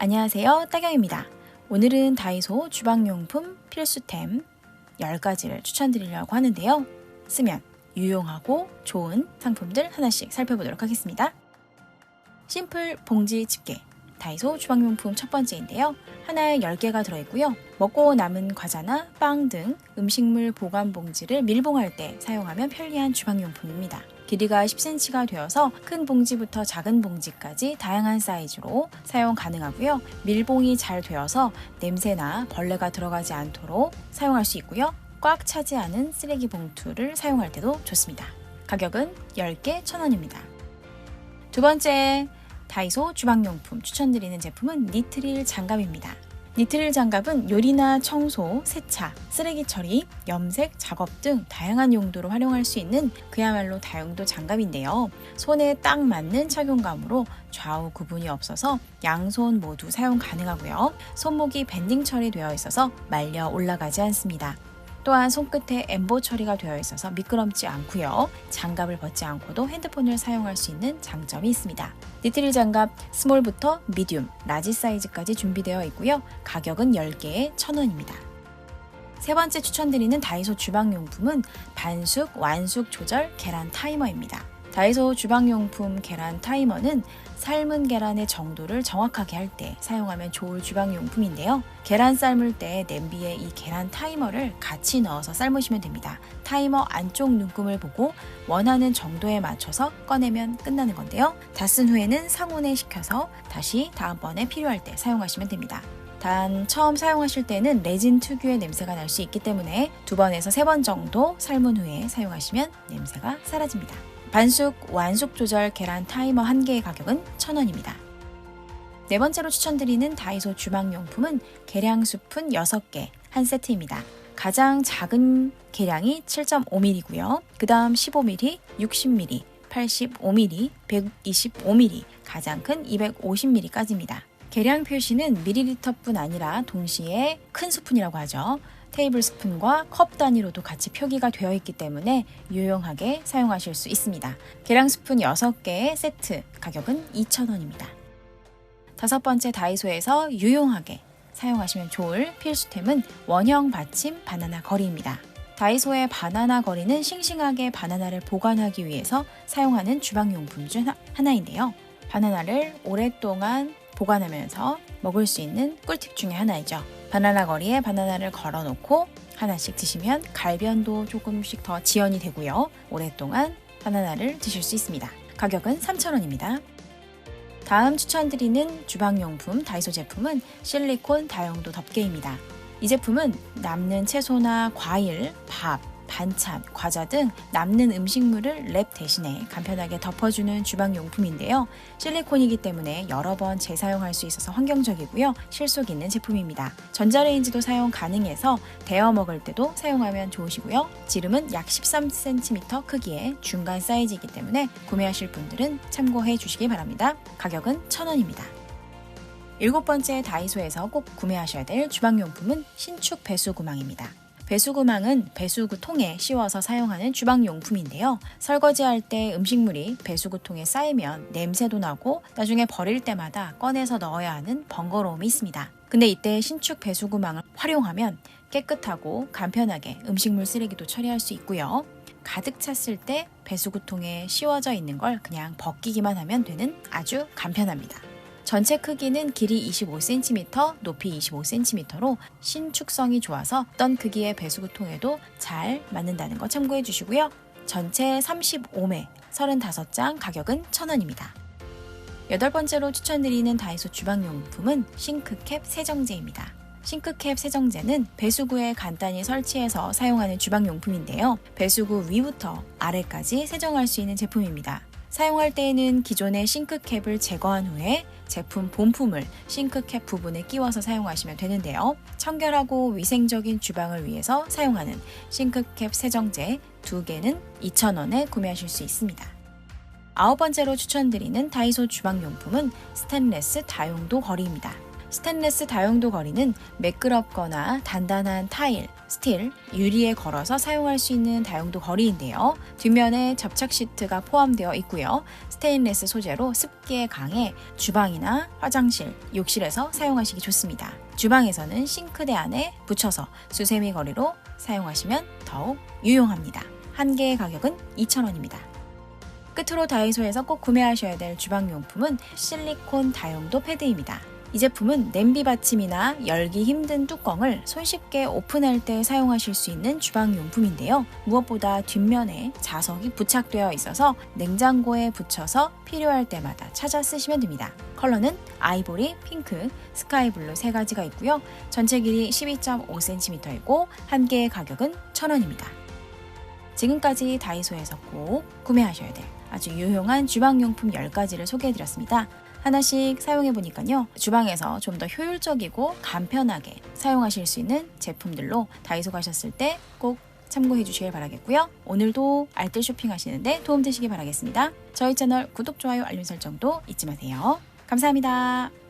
안녕하세요. 따경입니다. 오늘은 다이소 주방용품 필수템 10가지를 추천드리려고 하는데요. 쓰면 유용하고 좋은 상품들 하나씩 살펴보도록 하겠습니다. 심플 봉지 집게 다이소 주방용품 첫 번째인데요. 하나에 10개가 들어있고요. 먹고 남은 과자나 빵 등 음식물 보관 봉지를 밀봉할 때 사용하면 편리한 주방용품입니다. 길이가 10cm가 되어서 큰 봉지부터 작은 봉지까지 다양한 사이즈로 사용 가능하고요. 밀봉이 잘 되어서 냄새나 벌레가 들어가지 않도록 사용할 수 있고요. 꽉 차지 않은 쓰레기 봉투를 사용할 때도 좋습니다. 가격은 10개 1,000원입니다. 두 번째, 다이소 주방용품 추천드리는 제품은 니트릴 장갑입니다. 니트릴 장갑은 요리나 청소, 세차, 쓰레기 처리, 염색, 작업 등 다양한 용도로 활용할 수 있는 그야말로 다용도 장갑인데요. 손에 딱 맞는 착용감으로 좌우 구분이 없어서 양손 모두 사용 가능하고요. 손목이 밴딩 처리되어 있어서 말려 올라가지 않습니다. 또한 손끝에 엠보 처리가 되어 있어서 미끄럼지 않고요. 장갑을 벗지 않고도 핸드폰을 사용할 수 있는 장점이 있습니다. 니트릴 장갑 스몰부터 미디움, 라지 사이즈까지 준비되어 있고요. 가격은 10개에 1,000원입니다. 세 번째 추천드리는 다이소 주방용품은 반숙, 완숙 조절 계란 타이머입니다. 다이소 주방용품 계란 타이머는 삶은 계란의 정도를 정확하게 할 때 사용하면 좋을 주방용품인데요. 계란 삶을 때 냄비에 이 계란 타이머를 같이 넣어서 삶으시면 됩니다. 타이머 안쪽 눈금을 보고 원하는 정도에 맞춰서 꺼내면 끝나는 건데요. 다 쓴 후에는 상온에 식혀서 다시 다음번에 필요할 때 사용하시면 됩니다. 단 처음 사용하실 때는 레진 특유의 냄새가 날 수 있기 때문에 두 번에서 세 번 정도 삶은 후에 사용하시면 냄새가 사라집니다. 반숙, 완숙 조절 계란 타이머 한 개의 가격은 1,000원입니다. 네 번째로 추천드리는 다이소 주방용품은 계량 스푼 6개 한 세트입니다. 가장 작은 계량이 7.5mm고요. 그 다음 15mm, 60mm, 85mm, 125mm, 가장 큰 250mm까지입니다. 계량 표시는 미리리터뿐 아니라 동시에 큰 스푼이라고 하죠. 테이블 스푼과 컵 단위로도 같이 표기가 되어 있기 때문에 유용하게 사용하실 수 있습니다. 계량 스푼 6개의 세트 가격은 2,000원입니다. 다섯 번째 다이소에서 유용하게 사용하시면 좋을 필수템은 원형 받침 바나나 거리입니다. 다이소의 바나나 거리는 싱싱하게 바나나를 보관하기 위해서 사용하는 주방용품 중 하나인데요. 바나나를 오랫동안 보관하면서 먹을 수 있는 꿀팁 중에 하나이죠. 바나나 거리에 바나나를 걸어 놓고 하나씩 드시면 갈변도 조금씩 더 지연이 되고요. 오랫동안 바나나를 드실 수 있습니다. 가격은 3,000원입니다. 다음 추천드리는 주방용품 다이소 제품은 실리콘 다용도 덮개입니다. 이 제품은 남는 채소나 과일, 밥, 반찬, 과자 등 남는 음식물을 랩 대신에 간편하게 덮어주는 주방용품인데요. 실리콘이기 때문에 여러 번 재사용할 수 있어서 환경적이고요. 실속 있는 제품입니다. 전자레인지도 사용 가능해서 데워 먹을 때도 사용하면 좋으시고요. 지름은 약 13cm 크기의 중간 사이즈이기 때문에 구매하실 분들은 참고해 주시기 바랍니다. 가격은 1,000원입니다. 일곱 번째 다이소에서 꼭 구매하셔야 될 주방용품은 신축 배수구망입니다. 배수구망은 배수구 통에 씌워서 사용하는 주방용품인데요. 설거지할 때 음식물이 배수구 통에 쌓이면 냄새도 나고 나중에 버릴 때마다 꺼내서 넣어야 하는 번거로움이 있습니다. 근데 이때 신축 배수구망을 활용하면 깨끗하고 간편하게 음식물 쓰레기도 처리할 수 있고요. 가득 찼을 때 배수구통에 씌워져 있는 걸 그냥 벗기기만 하면 되는 아주 간편합니다. 전체 크기는 길이 25cm, 높이 25cm로 신축성이 좋아서 어떤 크기의 배수구통에도 잘 맞는다는 거 참고해 주시고요. 전체 35매, 35장 가격은 1,000원입니다. 여덟 번째로 추천드리는 다이소 주방용품은 싱크캡 세정제입니다. 싱크캡 세정제는 배수구에 간단히 설치해서 사용하는 주방용품인데요. 배수구 위부터 아래까지 세정할 수 있는 제품입니다. 사용할 때에는 기존의 싱크캡을 제거한 후에 제품 본품을 싱크캡 부분에 끼워서 사용하시면 되는데요. 청결하고 위생적인 주방을 위해서 사용하는 싱크캡 세정제 두 개는 2,000원에 구매하실 수 있습니다. 아홉 번째로 추천드리는 다이소 주방용품은 스테인레스 다용도 거리입니다. 스테인레스 다용도 거리는 매끄럽거나 단단한 타일, 스틸, 유리에 걸어서 사용할 수 있는 다용도 거리인데요. 뒷면에 접착 시트가 포함되어 있고요. 스테인레스 소재로 습기에 강해 주방이나 화장실, 욕실에서 사용하시기 좋습니다. 주방에서는 싱크대 안에 붙여서 수세미 거리로 사용하시면 더욱 유용합니다. 한 개의 가격은 2,000원입니다. 끝으로 다이소에서 꼭 구매하셔야 될 주방용품은 실리콘 다용도 패드입니다. 이 제품은 냄비 받침이나 열기 힘든 뚜껑을 손쉽게 오픈할 때 사용하실 수 있는 주방용품인데요. 무엇보다 뒷면에 자석이 부착되어 있어서 냉장고에 붙여서 필요할 때마다 찾아 쓰시면 됩니다. 컬러는 아이보리, 핑크, 스카이블루 세 가지가 있고요. 전체 길이 12.5cm이고 한 개의 가격은 1,000원입니다. 지금까지 다이소에서 꼭 구매하셔야 될 아주 유용한 주방용품 10가지를 소개해드렸습니다. 하나씩 사용해 보니까요. 주방에서 좀 더 효율적이고 간편하게 사용하실 수 있는 제품들로 다이소 가셨을 때 꼭 참고해 주시길 바라겠고요. 오늘도 알뜰 쇼핑하시는데 도움 되시길 바라겠습니다. 저희 채널 구독, 좋아요, 알림 설정도 잊지 마세요. 감사합니다.